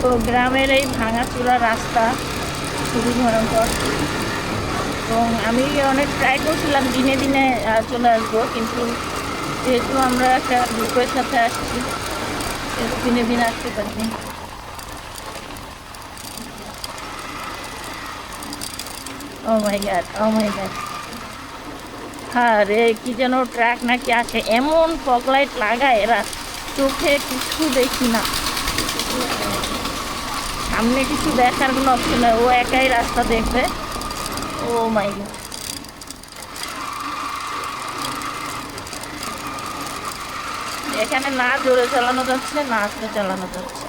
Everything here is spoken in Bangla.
তো গ্রামের এই ভাঙাচোরা রাস্তা খুবই ভয়ঙ্কর এবং আমি অনেক ট্রাই করছিলাম দিনে দিনে চলে আসব কিন্তু যেহেতু আমরা একটা গ্রুপের সাথে আসছি সেহেতু দিনে দিনে আসতে পারিনি Oh my god, oh my god. হ্যাঁ রে কি যেন ট্র্যাক নাকি আছে। এমন ফগ লাইট লাগায় এরা। চোখে কিছু দেখি না। সামনে কিছু দেখার কোনো অপশন নেই। ও একাই রাস্তা দেখবে। ও মাই গড এখানে না জোরে চালানো যাচ্ছে, না আস্তে চালানো যাচ্ছে।